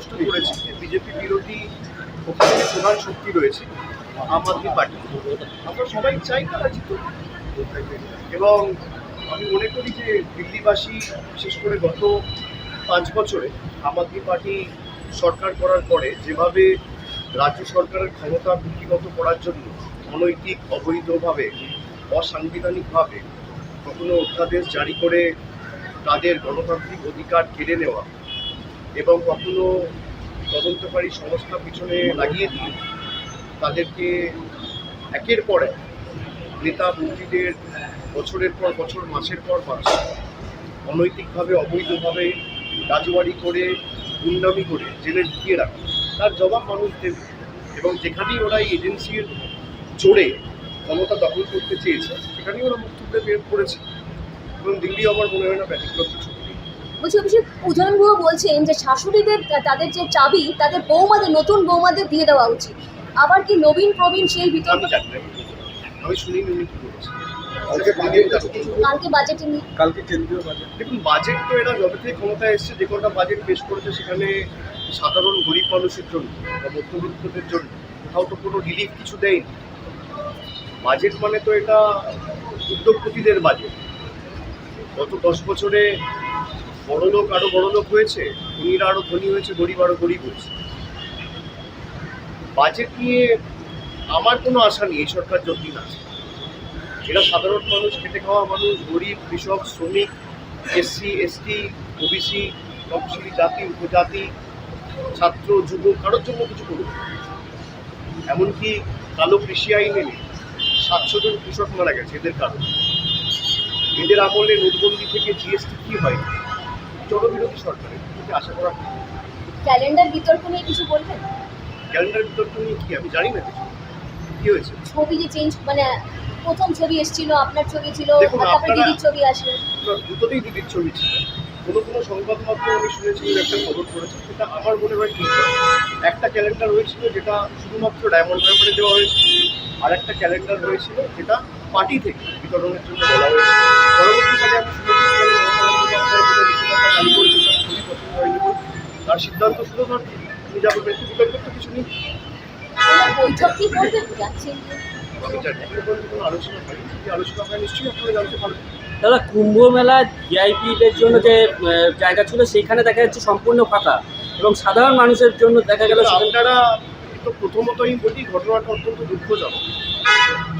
স্পষ্ট করেছি যে বিজেপি বিরোধী ওখানে প্রধান শক্তি রয়েছে আম আদমি পার্টি। আমরা সবাই চাই তারা জিতুক। এবং আমি মনে করি যে দিল্লিবাসী, বিশেষ করে গত পাঁচ বছরে আম আদমি পার্টি সরকার করার পরে যেভাবে রাজ্য সরকারের ক্ষমতা বৃদ্ধিগত করার জন্য অনৈতিক, অবৈধভাবে, অসাংবিধানিকভাবে কখনো অধ্যাদেশ জারি করে তাদের গণতান্ত্রিক অধিকার কেড়ে নেওয়া এবং কখনো তদন্তকারী সংস্থা পিছনে লাগিয়ে দিয়ে তাদেরকে একের পর এক নেতা মন্ত্রীদের বছরের পর বছর, মাসের পর মাস অনৈতিকভাবে, অবৈধভাবে রাজবাড়ি করে, গুন্ডামি করে জেলে ঢুকিয়ে রাখে তার জবাব মানুষ দেবে এবং যেখানেই ওরা এই এজেন্সির জোরে ক্ষমতা দখল করতে চেয়েছে, সেখানেই ওরা মুখ বের করেছে এবং দিল্লি আমার মনে হয় না ব্যতিক্রম কিছু। বলছি অভিষেক উদয়ন গুহ বলছেন যে শাশুড়িদের তাদের যে চাবি তাদের বৌমাদের নতুন বৌমাদের দিয়ে দেওয়া উচিত। আবার কি নবীন প্রবীণ সেই বিতর্ক কালকে বাজেট কালকে বাজেটে নিয়ে কালকে কেন্দ্রীয় বাজেট দেখুন বাজেট তো এরা যবে থেকে ক্ষমতায় এসছে যে বাজেট পেশ করেছে সেখানে সাধারণ গরিব মানুষের জন্য বা মধ্যবিত্তদের জন্য কোথাও তো কোনো রিলিফ কিছু দেয়নি। বাজেট মানে তো এটা উদ্যোগপতিদের বাজেট গত দশ বছরে বড় লোক আরও বড় লোক হয়েছে, ধনীরা আরও ধনী হয়েছে, গরিব আরও গরিব হয়েছে। বাজেট নিয়ে আমার কোনো আশা নেই, এই সরকার যতদিন আছে এরা সাধারণ মানুষ, খেটে খাওয়া মানুষ, গরিব, কৃষক, শ্রমিক এসসি এসটি ওবিসি তফসিলি জাতি, উপজাতি, ছাত্র যুব কারোর জন্য কিছু করুন এমনকি কালো কৃষি আইন এনে সাতশো জন কৃষক মারা গেছে, এদের কারণে। এদের আমলে নোটবন্দি থেকে জিএসটি কি হয়? জনবিরোধী সরকারের থেকে আশা করা ক্যালেন্ডার বিতর্ক নিয়ে কিছু বলবেন? ক্যালেন্ডার বিতর্ক নিয়ে কি? আমি জানি না কিছু। কি হয়েছে? ছবি যে চেঞ্জ মানে প্রথম ছবি এসেছিল আপনার ছবি ছিল তারপরে দিদির ছবি দুটোতেই দিদির ছবি ছিল। কোনো কোনো সংবাদ মাধ্যমে আমি শুনেছি একটা খবর করেছে সেটা আমার মনে হয় ঠিক একটা ক্যালেন্ডার হয়েছিল যেটা শুধুমাত্র ডায়মন্ড হারবারে দেওয়া হয়েছিল আর একটা ক্যালেন্ডার হয়েছিল যেটা পার্টি থেকে বিতরণের জন্য বলা হয়েছে শুধু ধর তিনি যা একটু বিতর্ক তো কিছু নেই। বৈঠক কি করবেন যাচ্ছেন? দাদা কুম্ভ মেলা ভিআইপিদের জন্য যে জায়গা ছিল সেইখানে দেখা যাচ্ছে সম্পূর্ণ ফাঁকা। এবং সাধারণ মানুষের জন্য দেখা গেল আপনারা তো প্রথমত আমি বলি ঘটনাটা অত্যন্ত দুঃখজনক।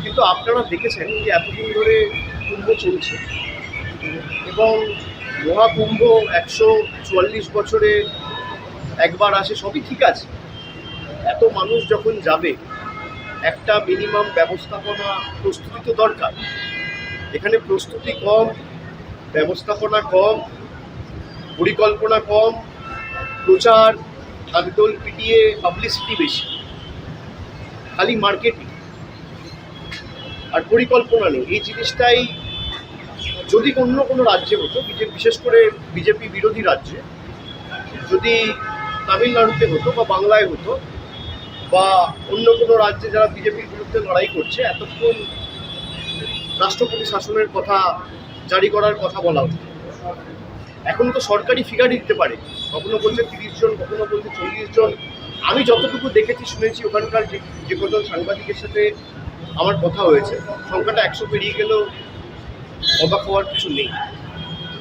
কিন্তু আপনারা দেখেছেন যে এতদিন ধরে কুম্ভ চলছে। এবং মহাকুম্ভ একশো চুয়াল্লিশ বছরে একবার আসে, সবই ঠিক আছে। এত মানুষ যখন যাবে, একটা মিনিমাম ব্যবস্থাপনা প্রস্তুতি তো দরকার। এখানে প্রস্তুতি কম, ব্যবস্থাপনা কম, পরিকল্পনা কম, প্রচার ঢাকঢোল পিটিয়ে পাবলিসিটি বেশি। খালি মার্কেটিং আর পরিকল্পনা নেই। এই জিনিসটাই যদি অন্য কোনো রাজ্যে হতো, বিশেষ করে বিজেপি বিরোধী রাজ্যে, যদি তামিলনাড়ুতে হতো বা বাংলায় হতো বা অন্য কোনো রাজ্যে যারা বিজেপির বিরুদ্ধে লড়াই করছে, এতক্ষণ রাষ্ট্রপতি শাসনের কথা, জারি করার কথা বলা হতো। এখন তো সরকারি ফিগার দিতে পারে। কখনো বলছে তিরিশ জন, কখনো বলছে চল্লিশ জন। আমি যতটুকু দেখেছি, শুনেছি ওখানকার যে যে কজন সাংবাদিকের সাথে আমার কথা হয়েছে, সংখ্যাটা একশো পেরিয়ে গেলেও অবাক হওয়ার কিছু নেই।